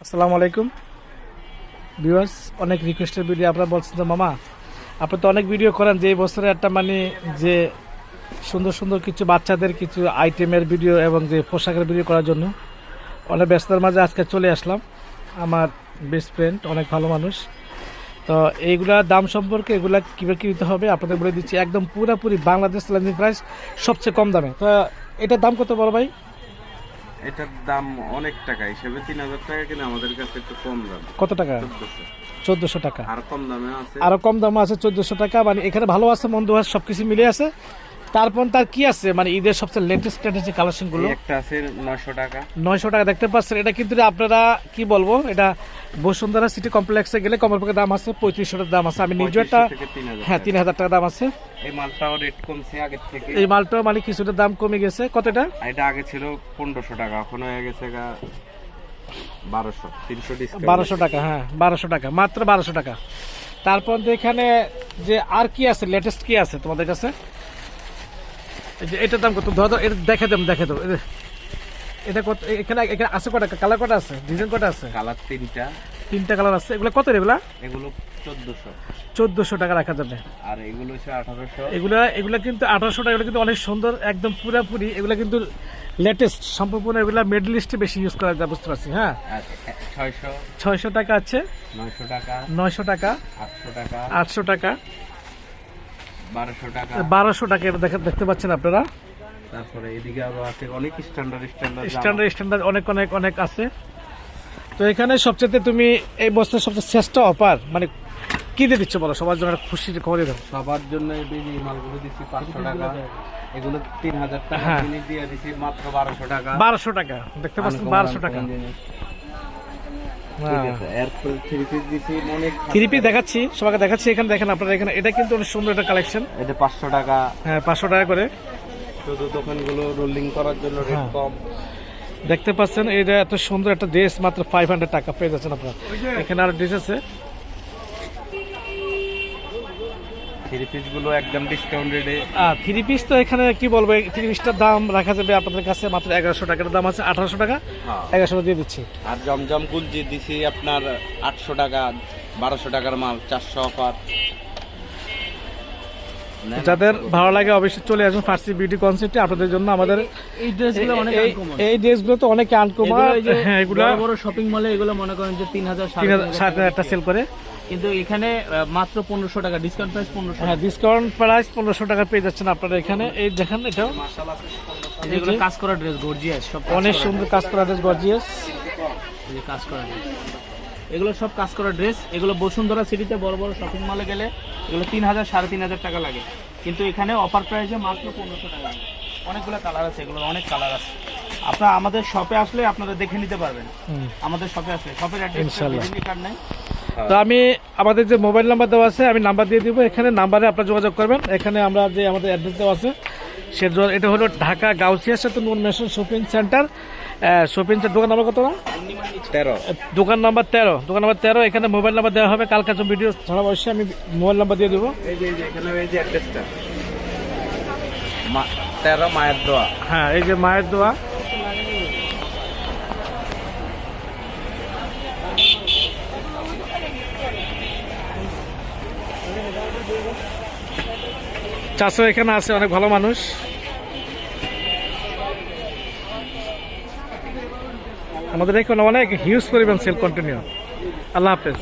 আসসালামু আলাইকুম। ভিউয়ার্স অনেক রিকোয়েস্টের ভিডিও আপনারা বলছেন যে মামা। আপনি তো অনেক ভিডিও করেন যে এই বছরে একটা মানে যে সুন্দর সুন্দর কিছু বাচ্চাদের কিছু আইটেমের ভিডিও এবং যে পোশাকের ভিডিও করার জন্য অনেক ব্যস্ততার মাঝে আজকে চলে আসলাম। আমার বেস্ট ফ্রেন্ড অনেক ভালো মানুষ। তো এইগুলা দাম সম্পর্কে এগুলা কীভাবে কী দিতে হবে আপনাদের বলে দিচ্ছি। একদম পুরোপুরি বাংলাদেশ চ্যালেঞ্জিং প্রাইস সবচেয়ে কম দামে। তো এটার দাম কত বড় ভাই? এটার দাম অনেক টাকা হিসেবে তিন হাজার টাকা কিনে আমাদের কাছে একটু কম দাম। কত টাকা? চোদ্দশো। চোদ্দোশো টাকা। আর কম দামে আছে। আরও কম দামে আছে চোদ্দশো টাকা মানে এখানে ভালো আছে মন্দ আছে সবকিছু মিলে আছে। তারপর তার কি আছে? মানে ঈদের সবচেয়ে লেটেস্ট লেটেস্ট কালেকশনগুলো? একটা আছে নয়শো টাকা। নয়শো টাকা দেখতে পাচ্ছেন এটা কিন্তু আপনারা কি বলব? এটা বসুন্ধরা সিটি কমপ্লেক্সে গেলে কমল পক্ষে দাম আছে পঁয়ত্রিশশো টাকা দাম আছে। আমি নিজে একটা 3500 হ্যাঁ তিন হাজার টাকা দাম আছে। এই মালটাও রেট কমছে আগের থেকে। এই মালটা মানে কিছুটা দাম কমে গেছে। কতটা আর এটা আগে ছিল পনেরোশো টাকা এখন হয়ে গেছে গা বারোশো তিনশো ডিসকাউন্ট বারোশো টাকা হ্যাঁ বারোশো টাকা মাত্র বারোশো টাকা। তারপর এখানে যে আর কি আছে লেটেস্ট কি আছে তোমাদের কাছে? এটার দাম কত? ধরো এটা দেখে দেব দেখে দেবো। এটা কত? এখানে এখানে আছে কটা কালার কটা আছে? ডিজাইন কটা আছে? কালার তিনটা। তিনটা কালার আছে। এগুলো কত রে এগুলা এগুলো চোদ্দশো। চোদ্দশো টাকা রাখা যাবে। আর এগুলো হচ্ছে আঠারোশো। এগুলা এগুলা কিন্তু আঠারোশো টাকা এগুলো কিন্তু অনেক সুন্দর একদম পুরাপুরি। এগুলা কিন্তু লেটেস্ট সম্পূর্ণ এগুলা মিডল ইস্টে বেশি ইউজ করা যায় বুঝতে পারছি হ্যাঁ? ছয়শো। ছয়শো টাকা আছে। নয়শো টাকা। নয়শো টাকা। আটশো টাকা। আটশো টাকা। বারোশো টাকা। বারোশো টাকা এটা দেখতে পাচ্ছেন আপনারা। তারপরে এদিকে আরও আছে অনেক স্ট্যান্ডার্ড স্ট্যান্ডার্ড স্ট্যান্ডার্ড স্ট্যান্ডার্ড অনেক অনেক অনেক আছে। তো এখানে সবচেয়ে তুমি এই সবচেয়ে শ্রেষ্ঠ অফার মানে কি দিয়ে দিচ্ছ বলো? সবার জন্য খবর দাও। সবার জন্য এই মালগুলো দিচ্ছি পাঁচশো টাকা। এগুলো তিন হাজার টাকা হ্যাঁ। দিয়ে দিচ্ছি মাত্র বারোশো টাকা। বারোশো টাকা। দেখতে পাচ্ছেন বারোশো টাকা। হ্যাঁ। থ্রি পিস দেখাচ্ছি সবাইকে দেখাচ্ছি এখানে দেখেন আপনারা এখানে এটা কিন্তু অনেক সুন্দর একটা কালেকশন এটা পাঁচশো টাকা। হ্যাঁ পাঁচশো টাকা করে। শুধু দোকানগুলো রোলিং করার জন্য রেট হ্যাঁ। কম। দেখতে পাচ্ছেন এটা এত সুন্দর একটা ড্রেস মাত্র ফাইভ হান্ড্রেড টাকা পেয়ে যাচ্ছেন আপনারা। এখানে আর ড্রেস আছে। থ্রি পিস একদম ডিসকাউন্ট রেটে থ্রি পিস তো এখানে কি বলব থ্রি পিসটার দাম রাখা যাবে আপনাদের কাছে মাত্র এগারোশো টাকার দাম আছে আঠারোশো টাকা। এগারোশো দিয়ে দিচ্ছি। আর জমজম গুলজি দিছি আপনার আটশো টাকা বারোশো টাকার মাল চারশো অফার। যাদের ভালো লাগে অবশ্যই চলে আসুন ফার্সি বিউটি কনসেপ্টে আপনাদের জন্য আমাদের এই ড্রেসগুলো অনেক এই- uncommon। ড্রেসগুলো তো অনেক আনকমন এগুলো এই যে হ্যাঁ এগুলো বড় শপিং মলে এগুলো মনে করেন যে তিন হাজার তিন হাজার সেল করে। কিন্তু এখানে মাত্র পনেরোশো টাকা ডিসকাউন্ট প্রাইস পনেরোশো হ্যাঁ ডিসকাউন্ট প্রাইস পনেরোশো টাকা পেয়ে যাচ্ছেন আপনারা এখানে। এই দেখেন এটাও। যেগুলো কাজ করা ড্রেস গর্জিয়াস সব অনেক সুন্দর কাজ করা ড্রেস গর্জিয়াস যে কাজ করা ড্রেস এগুলো সব কাজ করা ড্রেস এগুলো বসুন্ধরা সিটিতে বড় বড় শপিং মলে গেলে এগুলো তিন হাজার সাড়ে তিন হাজার টাকা লাগে। কিন্তু এখানে অফার প্রাইসে মাত্র পনেরোশো টাকা লাগে। অনেকগুলো কালার আছে এগুলো অনেক কালার আছে। আপনারা আমাদের শপে আসলে আপনারা দেখে নিতে পারবেন। আমাদের শপে আসলে। শপের অ্যাড্রেস। কার্ড নাই। তো আমি আমাদের যে মোবাইল নাম্বার দেওয়া আছে আমি নাম্বার দিয়ে দিব। এখানে নাম্বারে আপনারা যোগাযোগ করবেন। এখানে আমরা যে আমাদের অ্যাড্রেস দেওয়া আছে সে এটা হলো ঢাকা গাউসিয়া সেতু নুন mansion shopping centre shopping centre দোকান নাম্বার কত না? তেরো। দোকান নাম্বার তেরো। দোকান নাম্বার তেরো এখানে মোবাইল নাম্বার দেওয়া হবে। কালকে ভিডিও ছাড়া অবশ্যই। আমি মোবাইল নাম্বার দিয়ে দেবো। তেরো মায়ের দোয়া। হ্যাঁ এই যে মায়ের দোয়া। চাষও এখানে আছে, অনেক ভালো মানুষ। আমাদের এখানে অনেক হিউজ পরিমাণ সেল কন্টিনিউ আল্লাহ হাফেজ।